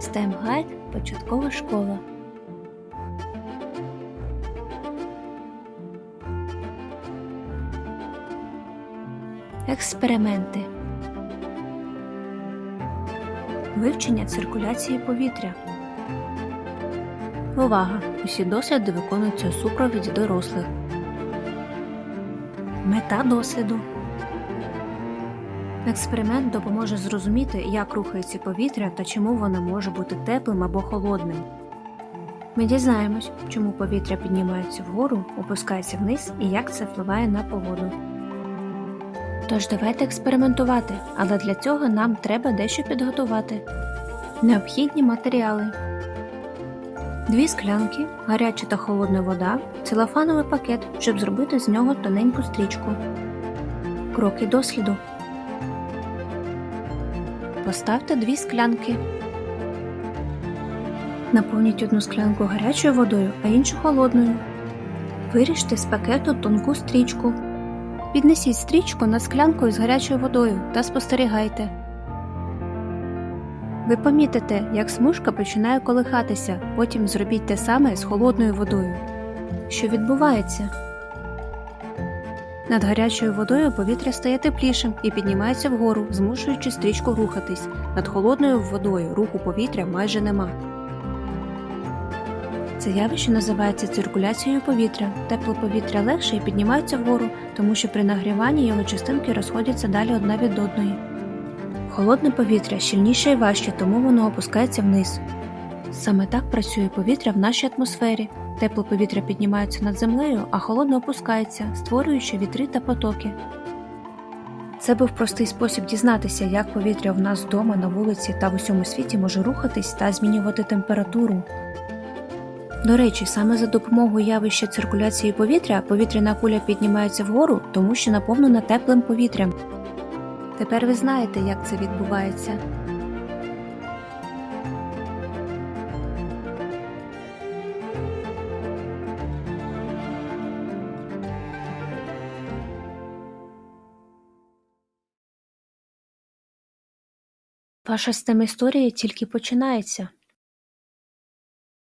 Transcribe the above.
STEM Гайд Початкова школа. Експерименти. Вивчення циркуляції повітря. Увага! Усі досліди виконуються у супровіді дорослих. Мета досліду. Експеримент допоможе зрозуміти, як рухається повітря та чому воно може бути теплим або холодним. Ми дізнаємось, чому повітря піднімається вгору, опускається вниз і як це впливає на погоду. Тож давайте експериментувати, але для цього нам треба дещо підготувати. Необхідні матеріали. Дві склянки, гаряча та холодна вода, целофановий пакет, щоб зробити з нього тоненьку стрічку. Кроки досліду. Поставте дві склянки. Наповніть одну склянку гарячою водою, а іншу холодною. Виріжте з пакету тонку стрічку. Піднесіть стрічку над склянкою з гарячою водою та спостерігайте. Ви помітите, як смужка починає колихатися, потім зробіть те саме з холодною водою. Що відбувається? Над гарячою водою повітря стає теплішим і піднімається вгору, змушуючи стрічку рухатись. Над холодною водою руху повітря майже нема. Це явище називається циркуляцією повітря. Тепле повітря легше і піднімається вгору, тому що при нагріванні його частинки розходяться далі одна від одної. Холодне повітря щільніше і важче, тому воно опускається вниз. Саме так працює повітря в нашій атмосфері. Тепле повітря піднімається над землею, а холодне опускається, створюючи вітри та потоки. Це був простий спосіб дізнатися, як повітря в нас вдома, на вулиці та в усьому світі може рухатись та змінювати температуру. До речі, саме за допомогою явища циркуляції повітря повітряна куля піднімається вгору, тому що наповнена теплим повітрям. Тепер ви знаєте, як це відбувається. Ваша STEM історія тільки починається.